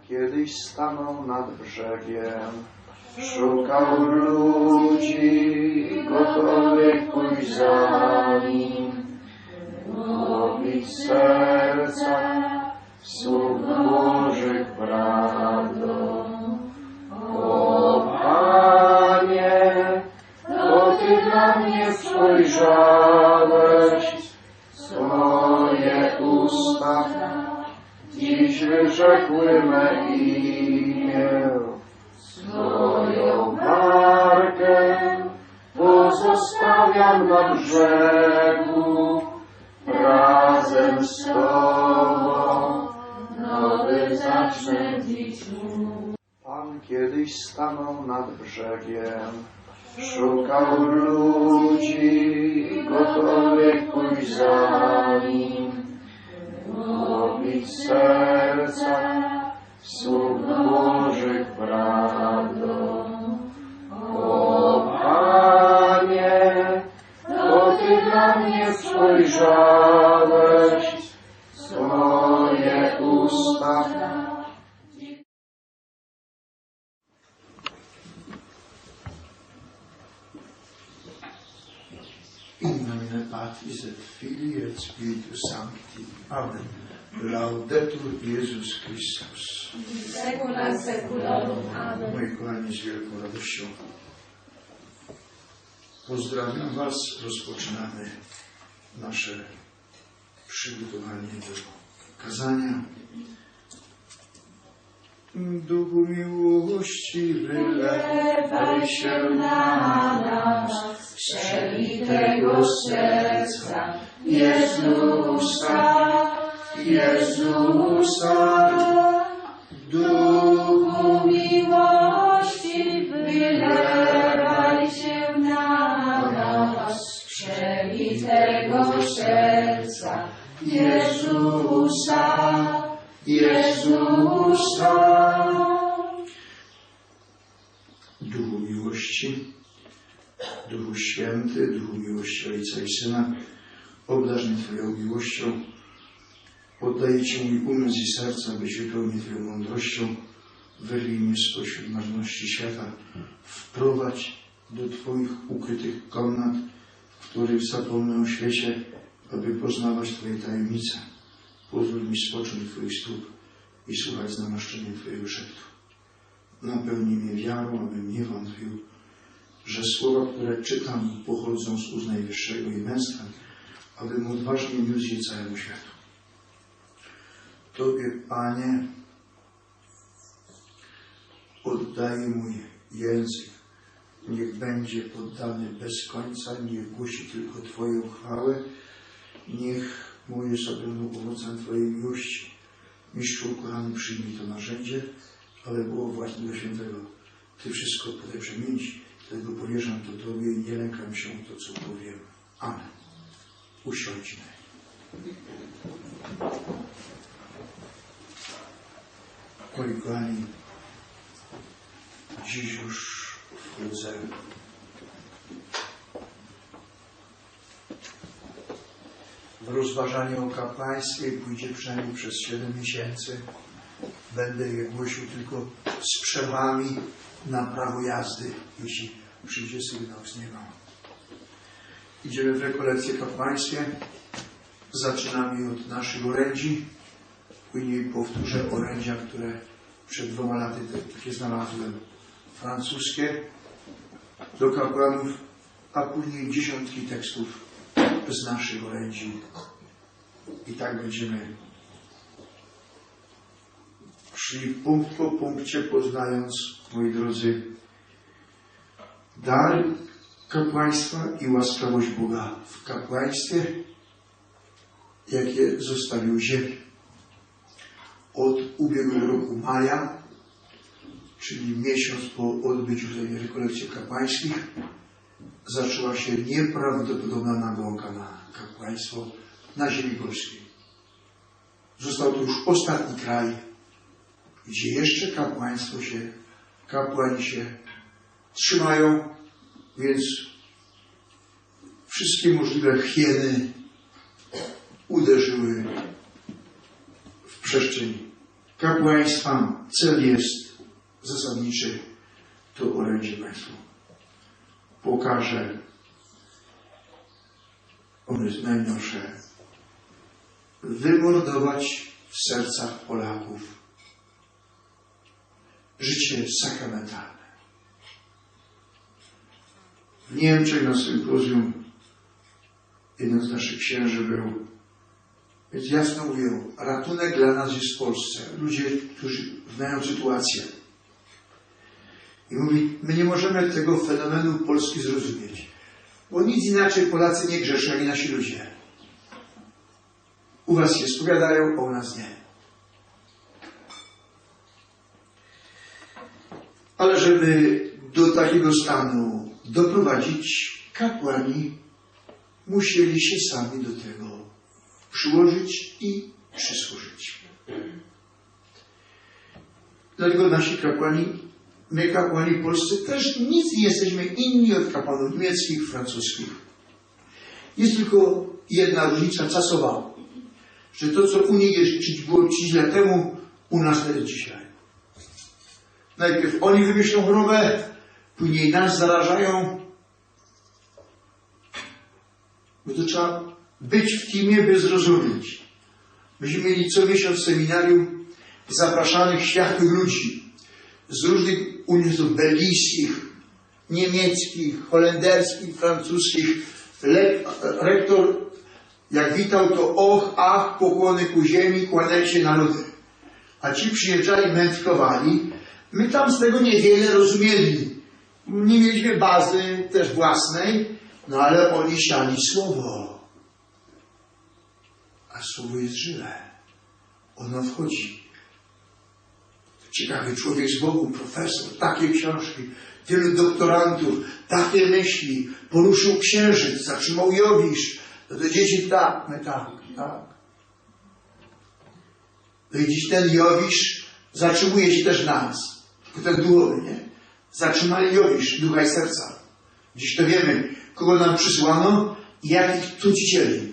Kiedyś stanął nad brzegiem, szukał ludzi gotowych pójść za nim, łowić serca słów Bożych prawdą. O Panie, to Ty na mnie spojrzałeś, swoje usta dziś wyrzekły me imię. Swoją markę pozostawiam na brzegu, razem z Tobą nowy zacznę dziś. Pan kiedyś stanął nad brzegiem, szukał ludzi gotowych pójść za nim, łowić serca słów Bożych prawdą. O Panie, to Ty na mnie spojrzałeś, swoje usta In nomine Patris et Filii et Spiritus Sancti. Amen. Laudetur Jezus Chrystus. Secula seculorum. Amen. Moi kochani, z wielką radością pozdrawiam Was. Rozpoczynamy nasze przygotowanie do kazania. Duchu miłości, wylewaj się na nas, przelitego serca Jezusa, Jezusa. Duchu miłości wylewaj się na nas, przelitego serca Jezusa, Jezusa. Duchu miłości, Duchu Święty, Duchu miłości Ojca i Syna, obdarz mnie Twoją miłością, oddaję Ci mój umysł i serce, byś wypełnił Twoją mądrością, wyrwij mnie spośród marności świata, wprowadź do Twoich ukrytych komnat, w których zapomnę o świecie, aby poznawać Twoje tajemnice. Pozwól mi spocząć Twoich stóp i słuchać z namaszczeniem Twojego szeptu. Napełnij mnie wiarą, abym nie wątpił, że słowa, które czytam, pochodzą z ust Najwyższego i męstwa, abym odważnie niósł je całemu światu. Tobie, Panie, oddaję mój język. Niech będzie poddany bez końca, niech głosi tylko Twoją chwałę. Niech moje sobie owocem Twojej miłości. Mistrzu ukochany, przyjmij to narzędzie, ale było właśnie do świętego. Ty wszystko potem przemienić, dlatego powierzam to Tobie i nie lękam się to, co powiem. Amen. Usiądźmy. Moi kochani, dziś już wchodzę w rozważanie o kapłaństwie pójdzie przynajmniej przez 7 miesięcy. Będę je głosił tylko z przerwami na prawo jazdy, jeśli przyjdzie sygnał z nieba. Idziemy w rekolekcję kapłaństwie. Zaczynamy od naszych orędzi. Później powtórzę orędzia, które przed dwoma laty takie znalazłem francuskie do kapłanów, a później dziesiątki tekstów z naszych orędzi. I tak będziemy szli punkt po punkcie, poznając, moi drodzy, dar kapłaństwa i łaskawość Boga w kapłaństwie, jakie zostawił ziemi. Od ubiegłego roku maja, czyli miesiąc po odbyciu tej rekolekcji kapłańskich, zaczęła się nieprawdopodobna nagonka na kapłaństwo na ziemi polskiej. Został to już ostatni kraj, gdzie jeszcze kapłaństwo się, kapłani się trzymają, więc wszystkie możliwe hieny uderzyły w przestrzeń kapłaństwa cel jest zasadniczy, to orędzie Państwu pokaże one jest najnowsze. Wymordować w sercach Polaków. Życie sakramentalne. W Niemczech na sympozjum jeden z naszych księży był, więc jasno mówił, ratunek dla nas jest w Polsce. Ludzie, którzy znają sytuację. I mówi, my nie możemy tego fenomenu Polski zrozumieć, bo nic inaczej Polacy nie grzeszą, ani nasi ludzie. U was się spowiadają, a u nas nie. Ale żeby do takiego stanu doprowadzić, kapłani musieli się sami do tego przyłożyć i przysłużyć. Dlatego nasi kapłani, my kapłani polscy też nic nie jesteśmy inni od kapłanów niemieckich, francuskich. Jest tylko jedna różnica czasowa, że to, co u nich jest, było 30 lat temu, u nas jest dzisiaj. Najpierw oni wymyślą chorobę, później nas zarażają. Bo to trzeba być w teamie, by zrozumieć. Myśmy mieli co miesiąc seminarium zapraszanych światłych ludzi z różnych uniwersytetów belgijskich, niemieckich, holenderskich, francuskich. Rektor, jak witał, to och, ach, pokłony ku ziemi, kładaj się na ludy. A ci przyjeżdżali, mędrkowali. My tam z tego niewiele rozumieli. Nie mieliśmy bazy też własnej, no ale oni siali słowo. A słowo jest żywe. Ono wchodzi. Ciekawy człowiek z Bogu, profesor, takie książki, wielu doktorantów, takie myśli, poruszył księżyc, zatrzymał Jowisz. No to dzieci tak, my tak, tak. No i dziś ten Jowisz zatrzymuje się też nas. Tylko ten duchowy, nie? Zatrzymali Jowisz, ducha i serca. Dziś to wiemy, kogo nam przysłano i jakich trucicieli.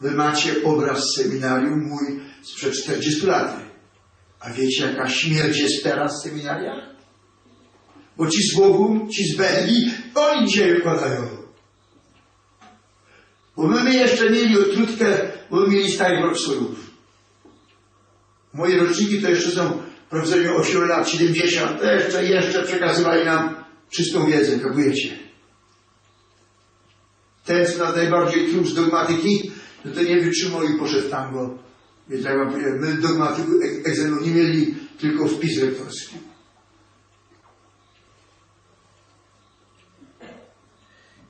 Wy macie obraz seminarium mój sprzed 40 lat. A wiecie, jaka śmierć jest teraz w seminariach? Bo ci z Bogu, ci z Belgii, oni dzisiaj wykładają. Bo my jeszcze mieli otrutkę, bo my mieli starych profesorów. Moje roczniki to jeszcze są profesorowie 8 lat, 70, to jeszcze, jeszcze przekazywali nam czystą wiedzę, kapujecie. Ten, co nas najbardziej truł z dogmatyki, no to nie wytrzymał i poszedł tam, bo powiedziałem, my dogmatyku egzaminu nie mieli, tylko wpis rektorski.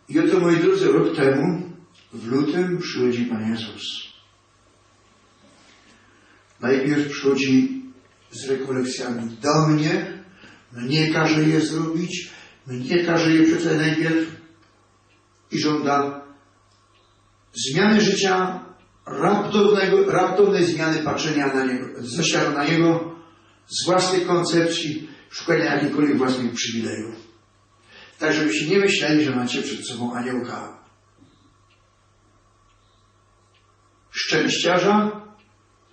I oto, moi drodzy, rok temu, w lutym, przychodzi Pan Jezus. Najpierw przychodzi z rekolekcjami do mnie, mnie każe je zrobić, mnie każe je przeczytać najpierw i żąda zmiany życia, raptownego, raptownej zmiany patrzenia na niego, zaświata na niego, z własnej koncepcji, szukania jakichkolwiek własnych przywilejów. Tak, żebyście nie myśleli, że macie przed sobą aniołka. Szczęściarza,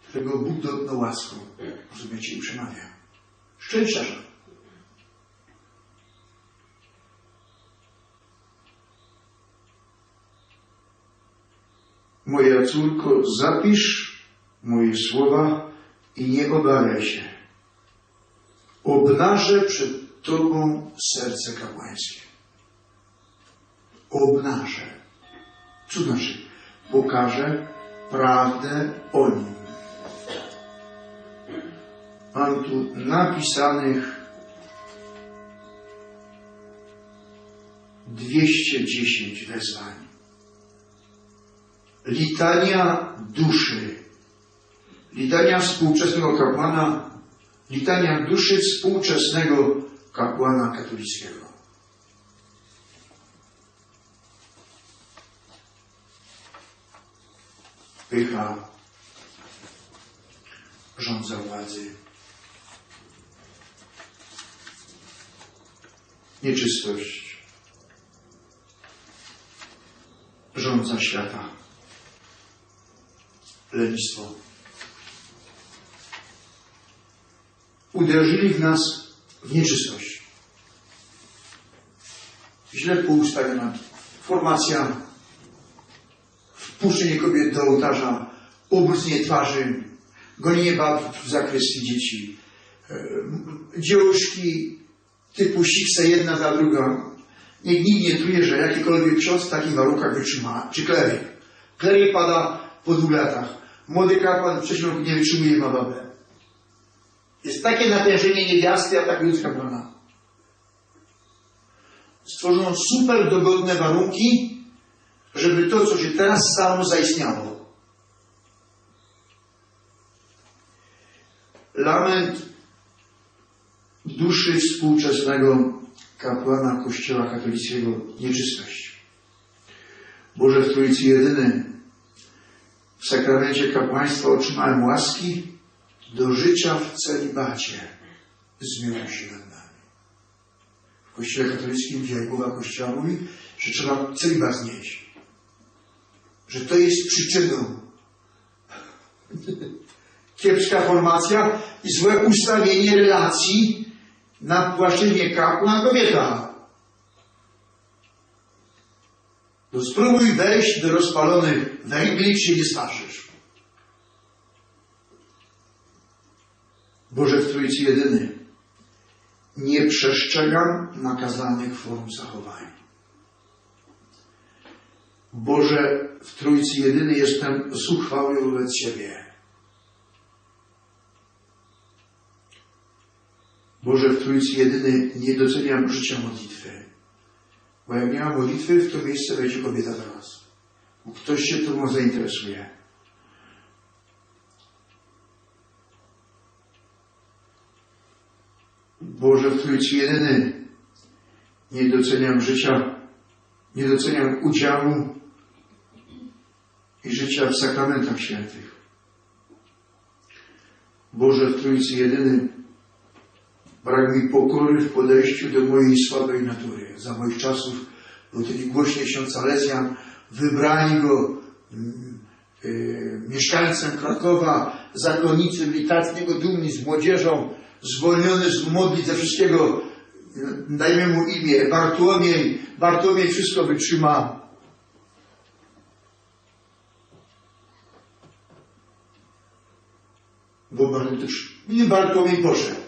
którego Bóg dotknął łaską. Rozumiecie i przemawia. Szczęściarza. Moja córko, zapisz moje słowa i nie obawiaj się. Obnażę przed Tobą serce kapłańskie. Obnażę. Co znaczy? Pokażę prawdę o nim. Mam tu napisanych 210 wezwań. Litania duszy. Litania współczesnego kapłana. Litania duszy współczesnego kapłana katolickiego. Pycha, rządza władzy, nieczystość, rządza świata, lenistwo. Uderzyli w nas w nieczystość. Źle poustawiona formacja, wpuszczenie kobiet do ołtarza, ubrudzenie twarzy, gonienie bab w zakresie dzieci, e, dziełuszki typu sikse jedna za drugą. Niech nikt nie czuje, że jakikolwiek ksiądz w takich warunkach wytrzyma, czy klewie. Klewie pada po dwóch latach. Młody kapłan roku nie wytrzymuje babę. Jest takie natężenie niewiasty, atakując kapłana. Stworzono super dogodne warunki, żeby to, co się teraz stało, zaistniało. Lament duszy współczesnego kapłana Kościoła katolickiego nieczystość. Boże w Trójcy jedyny, w sakramencie kapłaństwa otrzymałem łaski do życia w celibacie. Nad nami. W Kościele katolickim dzisiaj Kościoła mówi, że trzeba celibat znieść. Że to jest przyczyną. Kiepska formacja i złe ustawienie relacji na płaszczyźnie kapłan-kobieta. To spróbuj wejść do rozpalonych węgli, się nie sparzysz. Boże w Trójcy jedyny, nie przestrzegam nakazanych form zachowań. Boże w Trójcy jedyny jestem zuchwały wobec Ciebie. Boże w Trójcy jedyny nie doceniam życia modlitwy. Bo jak nie ma modlitwy, w to miejsce wejdzie kobieta teraz. Bo ktoś się tym zainteresuje. Boże w Trójcy jedyny nie doceniam życia, nie doceniam udziału i życia w sakramentach świętych. Boże w Trójcy jedyny brak mi pokory w podejściu do mojej słabej natury. Za moich czasów był taki głośny ksiądz Salezjan, wybrali go mm, y, mieszkańcem Krakowa, zakonnicy niego dumni, z młodzieżą, zwolniony z modlitw ze wszystkiego, y, dajmy mu imię, Bartłomiej, Bartłomiej wszystko wytrzyma. Bo Bartłomiej, nie Bartłomiej poszedł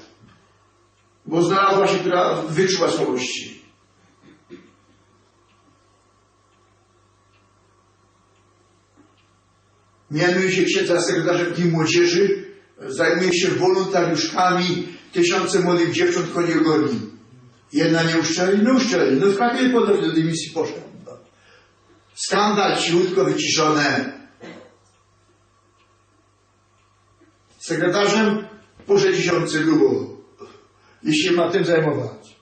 bo znalazła się, która wyczuła słabości. Mianuje się księdza sekretarzem Dni Młodzieży, zajmuje się wolontariuszkami, tysiące młodych dziewcząt chodzi o goni. Jedna nie uszczeli, no uszczeli, no w Krakowie podobnie do dymisji poszedł. Skandal cichutko wyciszone. Sekretarzem po 60 jeśli ma tym zajmować.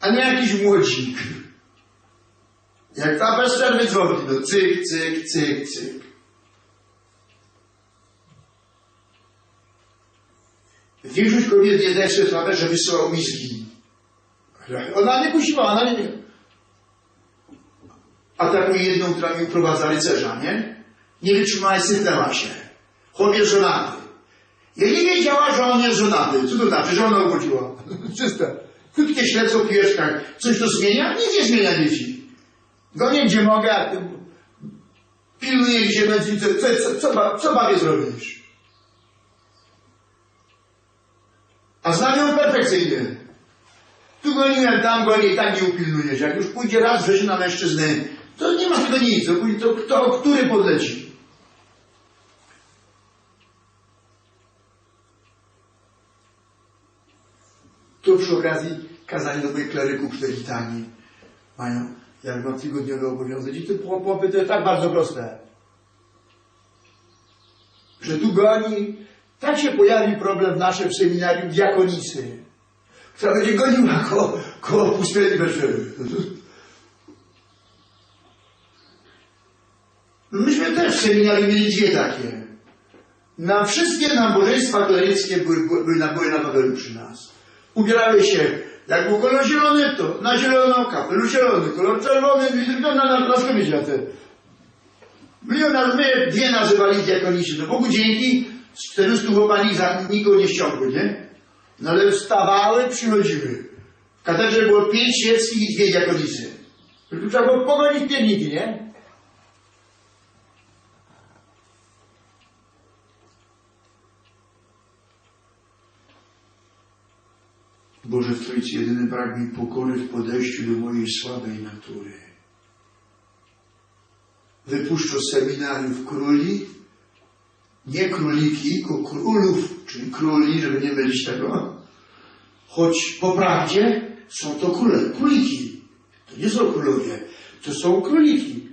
A nie jakiś młodzik. Jak ta bez przerwy no cyk, cyk, cyk, cyk. Większość kobiet nie zdaje sobie sprawę, że wysyłał miski. Ona nie kusiła, ona nie... A taką jedną, która mi uprowadza rycerza, nie? Nie wytrzymała i się. Chłopie żonaty. Ja nie wiedziała, że on jest żonaty. Co to znaczy, że ona urodziła? Czyste. Krótkie śledztwo w. Coś to zmienia? Nic nie zmienia dzieci. Gonię gdzie mogę, a pilnuję się mężczyzn. Co, co, co, co bawię zrobisz? A znam ją perfekcyjnie. Tu goniłem, tam gonię tak nie upilnujesz. Jak już pójdzie raz życiu na mężczyzny, to nie ma tego nic. To, to kto, który podleci? Tu przy okazji kazanie do moich kleryków litanii mają, jak ma tygodniowy obowiązek. I te popy to jest tak bardzo proste. Że tu goni, tak się pojawi problem w naszym seminarium diakonicy, która będzie goniła koło, koło pustelni bez przerwy. Myśmy też w seminarium mieli dwie takie. Na wszystkie nabożeństwa kleryckie były, były, były, na, były na przy nas. Ubierały się, jak był kolor zielony, to na zielono, kapelusz zielony, kolor czerwony, no na, na, na te. My, dwie nazywali diakonicy. No Bogu dzięki, z 400 chłopani za nikogo nie ściągły, nie? No ale wstawały, przychodziły. W katedrze było pięć świeckich i dwie diakonicy. Tu trzeba było pogonić pierniki, nie? Boże w Trójcy jedyny brak mi pokory w podejściu do mojej słabej natury. Wypuszczo z seminariów króli, nie króliki, tylko królów, czyli króli, żeby nie mylić tego, choć po prawdzie są to króle, króliki. To nie są królowie, to są króliki.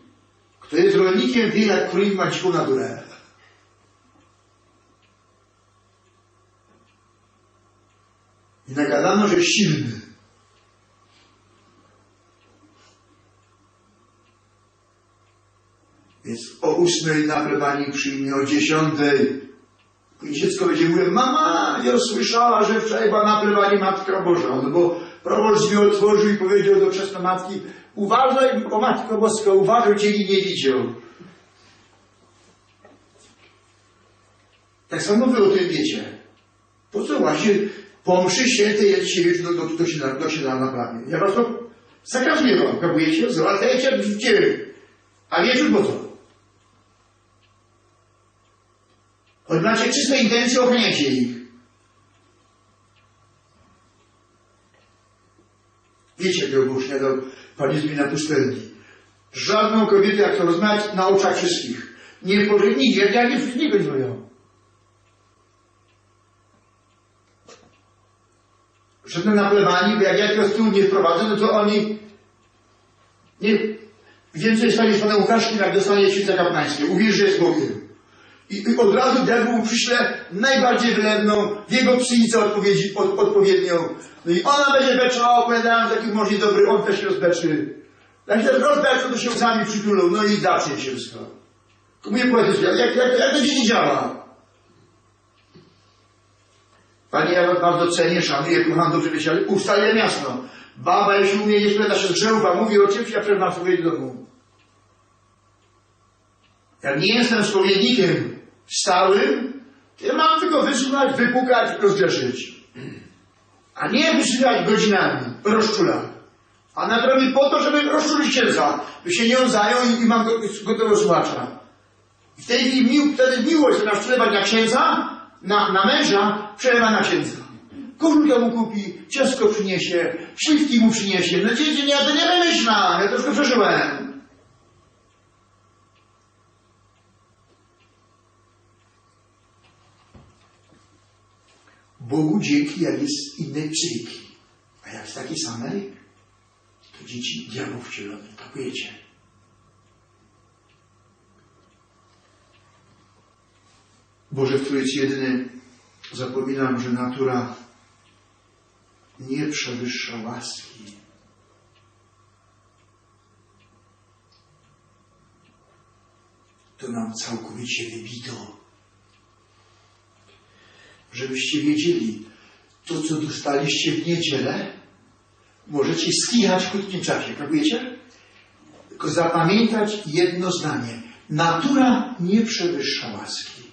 Kto jest rolnikiem, wie jak królik ma dziką naturę. I że silny. Więc o ósmej na plebanii przyjmie, o dziesiątej. I dziecko będzie mówiło, mama, ja słyszała, że wczoraj była na plebanii Matka Boża. No bo proboszcz drzwi otworzył i powiedział do matki, uważaj, o Matko Boska, uważaj, cię nie widział. Tak samo wy o tym wiecie. Po co właśnie po mszy świętej się już do, do, do, do śniadania na planie? Ja was to zakazuję wam, kapujecie, załatwiajcie w dzień. A wieczór po co? Choć macie czyste intencje, ochraniacie ich. Wiecie, jak był śniadał Pan Jezus mi na pustelni. Żadną kobietę, jak to rozmawiać, na oczach wszystkich. Nie pożyj, jak ja nie nie zrobią. Szedłem na plebanii, bo jak ja tego stół nie wprowadzę, no to oni nie, więcej stanie z Panem Łukaszkiem, jak dostanie świece kapłańskie. Uwierz, że jest Bogiem. I, I od razu diabeł mu przyśle najbardziej wylewną, jego psychice odpowiedzi, od, odpowiednią. No i ona będzie beczała, opowiadając, jaki może dobry, on też się rozbeczy. Jak się rozbeczy, to się łzami przytulą, no i zacznie się wszystko. Mówię poetycznie, jak, jak, jak to dzieci działa? Panie, ja bardzo cenię, szanuję, kocham, dobrze wiecie, ale ustaję jasno. Baba, jeśli umie jeść, będę się z drzewa, mówi o czymś, ja przed sobie do domu. Jak nie jestem spowiednikiem stałym, to ja mam tylko wysłuchać, wypukać, rozgrzeszyć. A nie wysłuchać godzinami, rozczula. A nadrobię po to, żeby rozczulić księdza, by się nie on zajął i, mam go- gotowego słuchacza. I w tej chwili mił, wtedy miłość zamiast przelewać na księdza, na, na męża, przelewa na księdza. Koszulkę mu kupi, ciastko przyniesie, śliwki mu przyniesie. No dzieci, ja to nie wymyślam, ja to wszystko przeżyłem. Bogu dzięki, jak jest innej psychiki. A jak z takiej samej, to dzieci diabłów wcielonych. Tak wiecie. Boże, w Trójcy jedyny zapominam, że natura nie przewyższa łaski. To nam całkowicie wybito. Żebyście wiedzieli, to co dostaliście w niedzielę, możecie skichać w krótkim czasie. Kapujecie? Tylko zapamiętać jedno zdanie. Natura nie przewyższa łaski.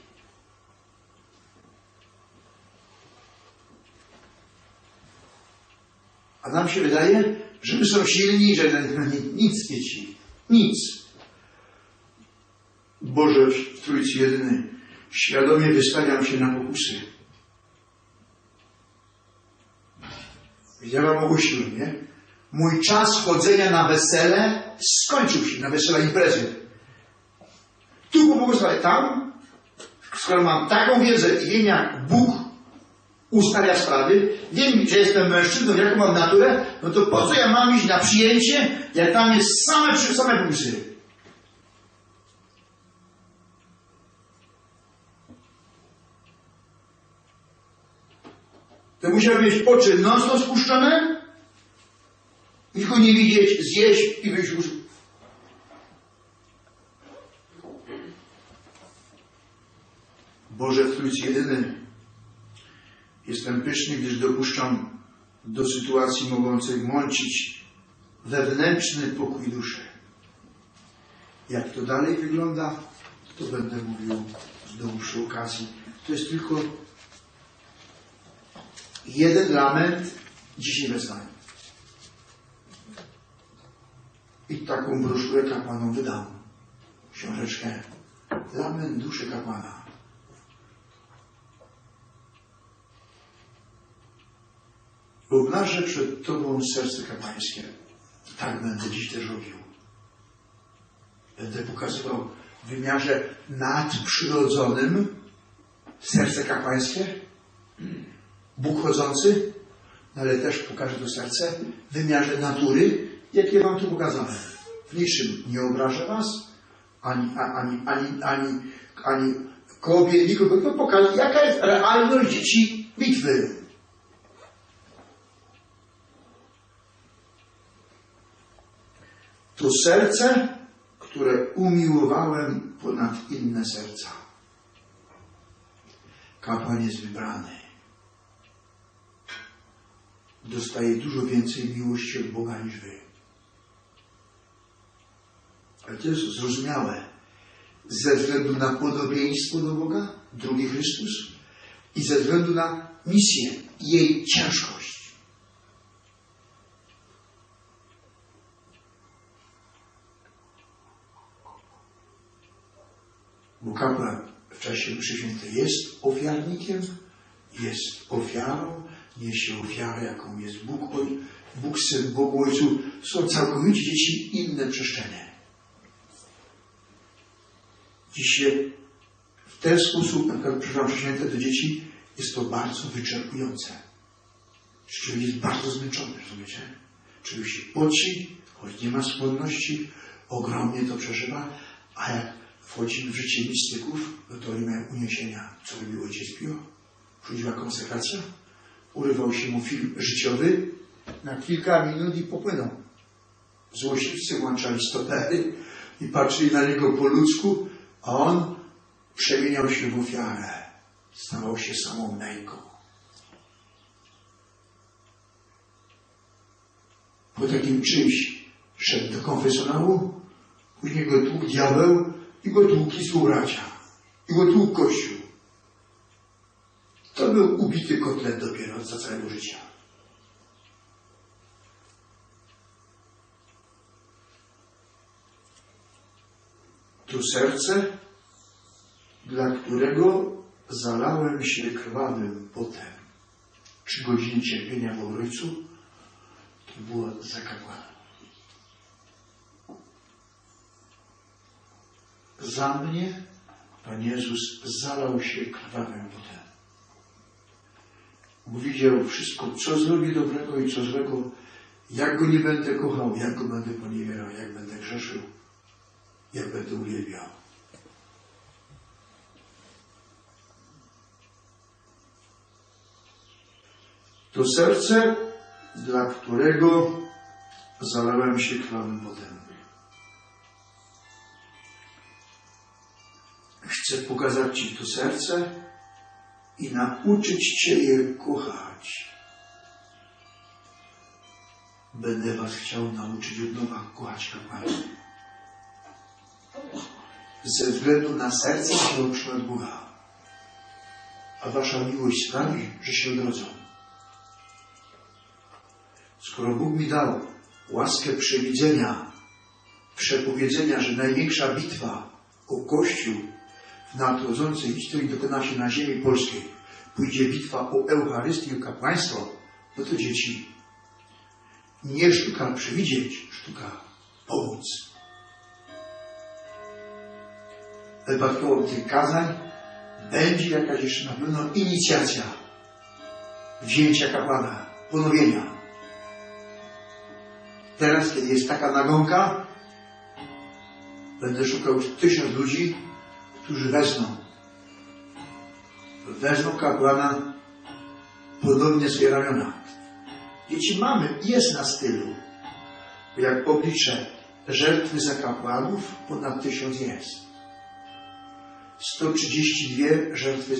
A nam się wydaje, że my są silni, że nic dzieci. Nic. Boże w Trójcy Jedyny, świadomie wystawiam się na pokusy. Widziałem o nie? Mój czas chodzenia na wesele skończył się, na wesela imprezy. Tu pobłogosławię, tam, skoro mam taką wiedzę i wiem, jak Bóg ustawia sprawy, wiem, że jestem mężczyzną, jaką mam naturę, no to po co ja mam iść na przyjęcie, jak tam jest same, same plusy? To musiał mieć oczy nocno spuszczone, nikogo nie widzieć, zjeść i wyjść już. Boże w Jedyny, jestem pyszny, gdyż dopuszczam do sytuacji mogącej mącić wewnętrzny pokój duszy. Jak to dalej wygląda, to będę mówił znowu przy okazji. To jest tylko jeden lament, dziesięć wezwań. I taką broszurę kapłanom wydam. Książeczkę Lament duszy kapłana. Obnażę przed Tobą serce kapłańskie. Tak będę dziś też robił. Będę pokazywał w wymiarze nadprzyrodzonym serce kapłańskie, Bóg chodzący, no ale też pokażę to serce w wymiarze natury, jakie Wam tu pokazałem. W niczym nie obrażę Was, ani, ani, ani, ani, ani kobiet, nikogo. To pokażę, jaka jest realność dzieci bitwy. To serce, które umiłowałem ponad inne serca. Kapłan jest wybrany. Dostaje dużo więcej miłości od Boga niż wy. Ale to jest zrozumiałe. Ze względu na podobieństwo do Boga, drugi Chrystus, i ze względu na misję jej ciężkość. Bo kapłan w czasie mszy świętej jest ofiarnikiem, jest ofiarą, niesie ofiarę, jaką jest Bóg, Bóg Syn, Bogu Ojcu. Są całkowicie dzieci inne przestrzenie. Dziś się w ten sposób, na przykład mszy święte do dzieci, jest to bardzo wyczerpujące. Człowiek jest bardzo zmęczony, rozumiecie? Człowiek się poci, choć nie ma skłonności, ogromnie to przeżywa, a jak wchodzi w życie mistyków, mają uniesienia. Co robił ojciec Pio? Przychodziła konsekracja, urywał się mu film życiowy, na kilka minut i popłynął. Złośliwcy włączali stopery i patrzyli na niego po ludzku, a on przemieniał się w ofiarę. Stawał się samą męką. Po takim czymś szedł do konfesjonału, później go tłukł diabeł i go tłukli współbracia. I go tłukł Kościół. To był ubity kotlet dopiero za całego życia. To serce, dla którego zalałem się krwawym potem. Trzy godziny cierpienia w Ojcu, to było za Za mnie Pan Jezus zalał się krwawym potem. Widział wszystko, co zrobię dobrego i co złego, jak go nie będę kochał, jak go będę poniewierał, jak będę grzeszył, jak będę uwielbiał. To serce, dla którego zalałem się krwawym potem. Chcę pokazać Ci to serce i nauczyć Cię je kochać. Będę Was chciał nauczyć od nowa kochać kapłanów. Ze względu na serce się otrzyma od Boga. A Wasza miłość sprawi, że się odrodzą. Skoro Bóg mi dał łaskę przewidzenia, przepowiedzenia, że największa bitwa o Kościół w nadchodzącej historii dokona się na ziemi polskiej, pójdzie bitwa o Eucharystię i kapłaństwo, no to dzieci, nie sztuka przewidzieć, sztuka pomóc. Wypadkowo tych kazań będzie jakaś jeszcze na pewno inicjacja wzięcia kapłana, ponowienia. Teraz, kiedy jest taka nagonka, będę szukał tysiąc ludzi, którzy wezmą. Wezmą kapłana ponownie swoje ramiona. Dzieci mamy, jest na stylu. Bo jak obliczę żertwy za kapłanów, ponad tysiąc jest. 132 żertwy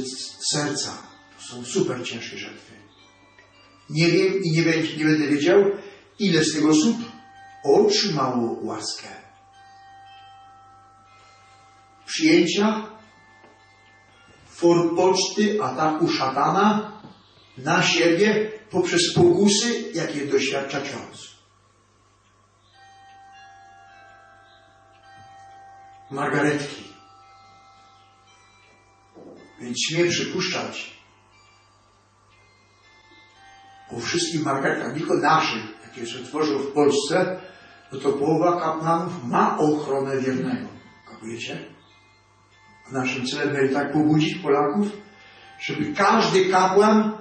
serca. To są super ciężkie żertwy. Nie wiem i nie, nie będę wiedział, ile z tych osób otrzymało łaskę. Przyjęcia, forpoczty, ataku szatana na siebie poprzez pokusy, jakie doświadcza ksiądz. Margaretki. Więc śmiem przypuszczać, o wszystkich margaretkach, tylko naszych, jakie się tworzą w Polsce, no to połowa kapłanów ma ochronę wiernego. Kapujecie? Naszym celem będzie tak pobudzić Polaków, żeby każdy kapłan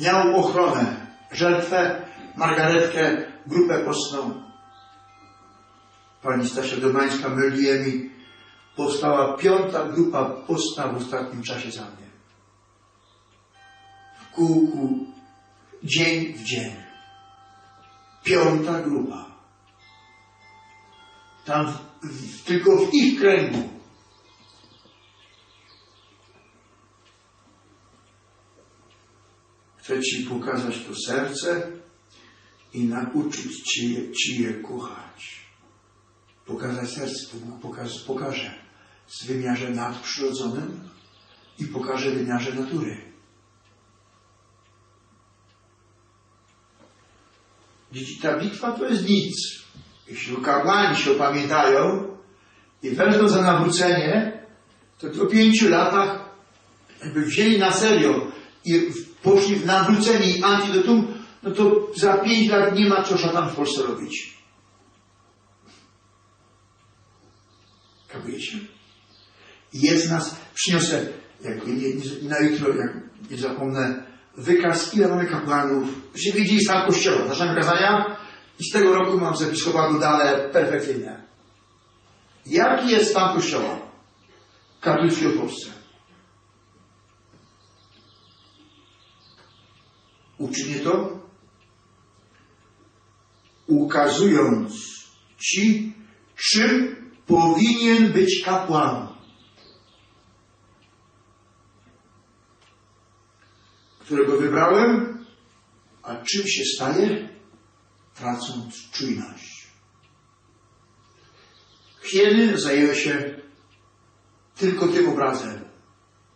miał ochronę, żeltwę, margaretkę, grupę postną. Pani Stasia Domańska melduje mi, powstała piąta grupa postna w ostatnim czasie za mnie. W kółku, dzień w dzień. Piąta grupa. Tam w, w, tylko w ich kręgu. Chcę Ci pokazać to serce i nauczyć Ci je, ci je kochać. Pokazać serce, to mu pokaż, pokażę w wymiarze nadprzyrodzonym i pokażę w wymiarze natury. Dzieci, ta bitwa to jest nic. Jeśli kapłani się opamiętają i wezmą za nawrócenie, to po pięciu latach jakby wzięli na serio i poszli w nawrócenie antidotum, no to za pięć lat nie ma co szatan w Polsce robić. Kapujecie? Jest nas, przyniosę, jak nie, nie, na jutro, jak nie zapomnę, wykaz, ile mamy kapłanów, żebyście widzieli stan kościoła, zaczynamy kazania i z tego roku mam z episkopatu dane perfekcyjne. Jaki jest stan kościoła katolickiego w Polsce? Uczynię to, ukazując Ci, czym powinien być kapłan. Którego wybrałem, a czym się staje? Tracąc czujność. Hieny zajęły się tylko tym obrazem.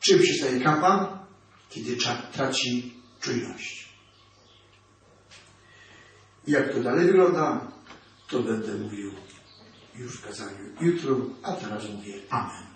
Czym się staje kapłan? Kiedy traci czujność. Jak to dalej wygląda, to będę mówił już w kazaniu jutro, a teraz mówię Amen.